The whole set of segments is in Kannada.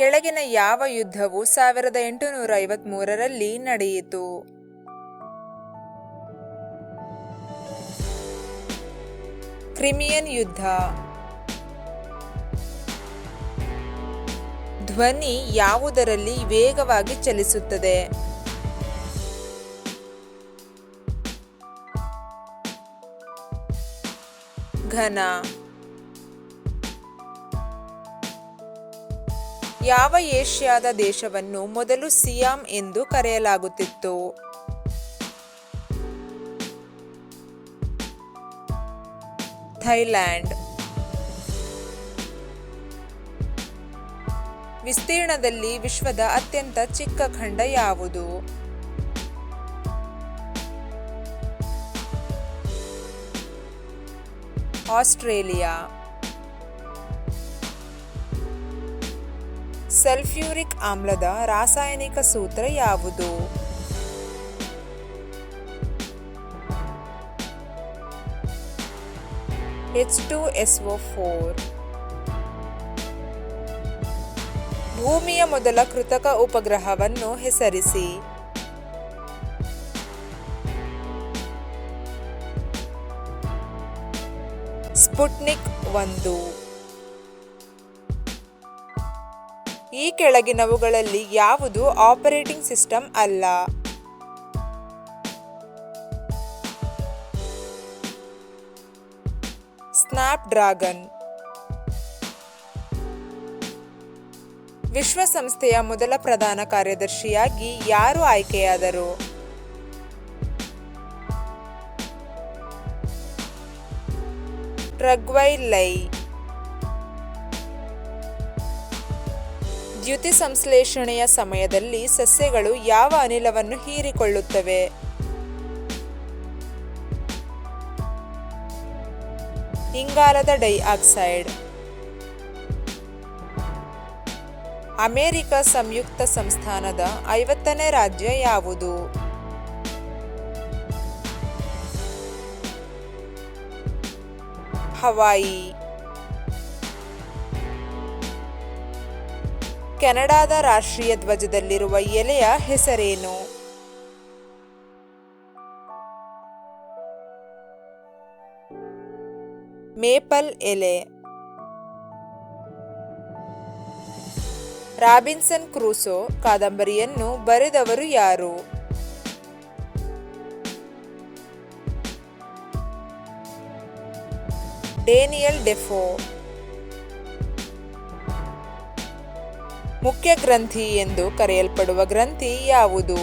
ಕೆಳಗಿನ ಯಾವ ಯುದ್ಧವು ಸಾವಿರದ ಎಂಟುನೂರ ಐವತ್ಮೂರರಲ್ಲಿ ನಡೆಯಿತು. ಕ್ರಿಮಿಯನ್ ಯುದ್ಧ. ಧ್ವನಿ ಯಾವುದರಲ್ಲಿ ವೇಗವಾಗಿ ಚಲಿಸುತ್ತದೆ? ಘನ. ಯಾವ ಏಷ್ಯಾದ ದೇಶವನ್ನು ಮೊದಲು ಸಿಯಾಮ್ ಎಂದು ಕರೆಯಲಾಗುತ್ತಿತ್ತು? ಥೈಲ್ಯಾಂಡ್. ವಿಸ್ತೀರ್ಣದಲ್ಲಿ ವಿಶ್ವದ ಅತ್ಯಂತ ಚಿಕ್ಕ ಖಂಡ ಯಾವುದು? ಆಸ್ಟ್ರೇಲಿಯಾ. ಸಲ್ಫ್ಯೂರಿಕ್ ಆಮ್ಲದ ರಾಸಾಯನಿಕ ಸೂತ್ರ ಯಾವುದು? H two S O four ಭೂಮಿಯ ಮೊದಲ ಕೃತಕ ಉಪಗ್ರಹವನ್ನು ಹೆಸರಿಸಿ. ಸ್ಪುಟ್ನಿಕ್ ಒಂದು. ಈ ಕೆಳಗಿನವುಗಳಲ್ಲಿ ಯಾವುದು ಆಪರೇಟಿಂಗ್ ಸಿಸ್ಟಮ್ ಅಲ್ಲ? ಸ್ನ್ಯಾಪ್ ಡ್ರಾಗನ್ ವಿಶ್ವಸಂಸ್ಥೆಯ ಮೊದಲ ಪ್ರಧಾನ ಕಾರ್ಯದರ್ಶಿಯಾಗಿ ಯಾರು ಆಯ್ಕೆಯಾದರು? ಟ್ರಗ್ವೈ ಲೈ. ದ್ಯುತಿ ಸಂಶ್ಲೇಷಣೆಯ ಸಮಯದಲ್ಲಿ ಸಸ್ಯಗಳು ಯಾವ ಅನಿಲವನ್ನು ಹೀರಿಕೊಳ್ಳುತ್ತವೆ? ಇಂಗಾಲದ ಡೈಆಕ್ಸೈಡ್. ಅಮೆರಿಕ ಸಂಯುಕ್ತ ಸಂಸ್ಥಾನದ ಐವತ್ತನೇ ರಾಜ್ಯ ಯಾವುದು? ಹವಾಯಿ. ಕೆನಡಾದ ರಾಷ್ಟ್ರೀಯ ಧ್ವಜದಲ್ಲಿರುವ ಎಲೆಯ ಹೆಸರೇನು? ಮೇಪಲ್ ಎಲೆ. ರಾಬಿನ್ಸನ್ ಕ್ರೂಸೋ ಕಾದಂಬರಿಯನ್ನು ಬರೆದವರು ಯಾರು? Daniel Defoe. ಮುಖ್ಯ ಗ್ರಂಥಿ ಎಂದು ಕರೆಯಲ್ಪಡುವ ಗ್ರಂಥಿ ಯಾವುದು?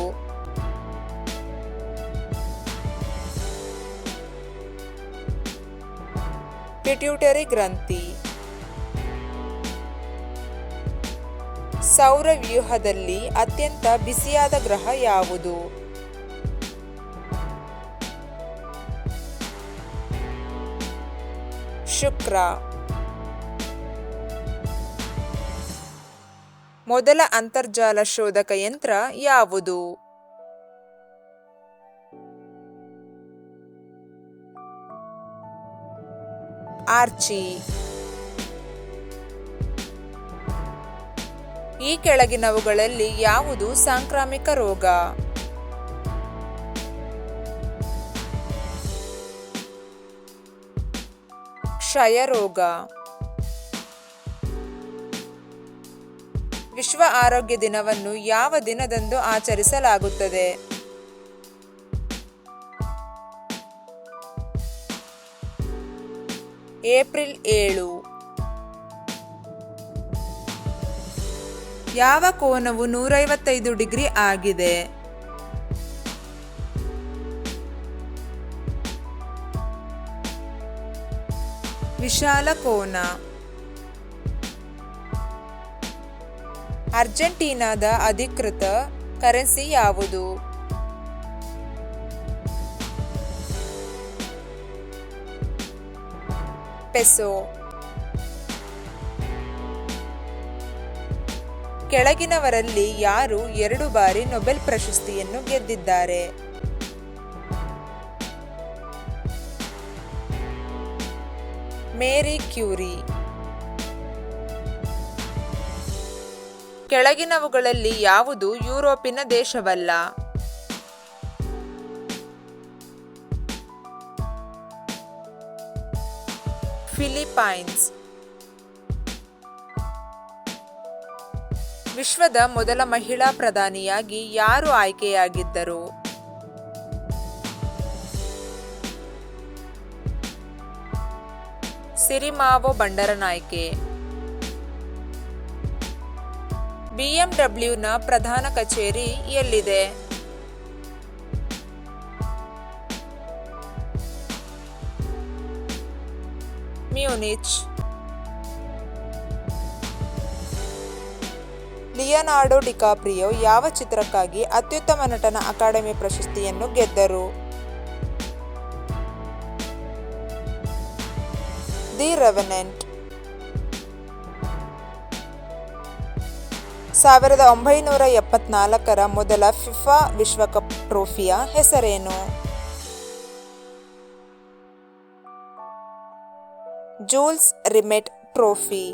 ಪಿಟ್ಯೂಟರಿ ಗ್ರಂಥಿ. ಸೌರ ವ್ಯೂಹದಲ್ಲಿ ಅತ್ಯಂತ ಬಿಸಿಯಾದ ಗ್ರಹ ಯಾವುದು? ಶುಕ್ರ. ಮೊದಲ ಅಂತರ್ಜಾಲ ಶೋಧಕ ಯಂತ್ರ ಯಾವುದು? ಆರ್ಚಿ. ಈ ಕೆಳಗಿನವುಗಳಲ್ಲಿ ಯಾವುದು ಸಾಂಕ್ರಾಮಿಕ ರೋಗ? ಕ್ಷಯರೋಗ. ವಿಶ್ವ ಆರೋಗ್ಯ ದಿನವನ್ನು ಯಾವ ದಿನದಂದು ಆಚರಿಸಲಾಗುತ್ತದೆ? ಏಪ್ರಿಲ್ ಏಳು. ಯಾವ ಕೋನವು ನೂರೈವತ್ತೈದು ಡಿಗ್ರಿ ಆಗಿದೆ? ವಿಶಾಲ ಕೋನ. ಅರ್ಜೆಂಟೀನಾದ ಅಧಿಕೃತ ಕರೆನ್ಸಿ ಯಾವುದು? ಪೆಸೋ. ಕೆಳಗಿನವರಲ್ಲಿ ಯಾರು ಎರಡು ಬಾರಿ ನೊಬೆಲ್ ಪ್ರಶಸ್ತಿಯನ್ನು ಗೆದ್ದಿದ್ದಾರೆ? Marie Curie. ಕೆಳಗಿನವುಗಳಲ್ಲಿ ಯಾವುದು ಯುರೋಪಿನ ದೇಶವಲ್ಲ? ಫಿಲಿಪೈನ್ಸ್. ವಿಶ್ವದ ಮೊದಲ ಮಹಿಳಾ ಪ್ರಧಾನಿಯಾಗಿ ಯಾರು ಆಯ್ಕೆಯಾಗಿದ್ದರು? ಸಿರಿಮಾವೋ ಬಂಡರನಾಯ್ಕೆ. ಬಿಎಂಡಬ್ಲ್ಯೂನ ಪ್ರಧಾನ ಕಚೇರಿ ಎಲ್ಲಿದೆ? ಮ್ಯೂನಿಚ್. ಲಿಯನಾರ್ಡೋ ಡಿಕಾಪ್ರಿಯೋ ಯಾವ ಚಿತ್ರಕ್ಕಾಗಿ ಅತ್ಯುತ್ತಮ ನಟನ ಅಕಾಡೆಮಿ ಪ್ರಶಸ್ತಿಯನ್ನು ಗೆದ್ದರು? The Revenant. ಸಾವಿರದ ಒಂಬೈನೂರ ಎಪ್ಪತ್ನಾಲ್ಕರ ಮೊದಲ ಫಿಫಾ ವಿಶ್ವಕಪ್ ಟ್ರೋಫಿಯ ಹೆಸರೇನು? Jules ರಿಮೆಟ್ trophy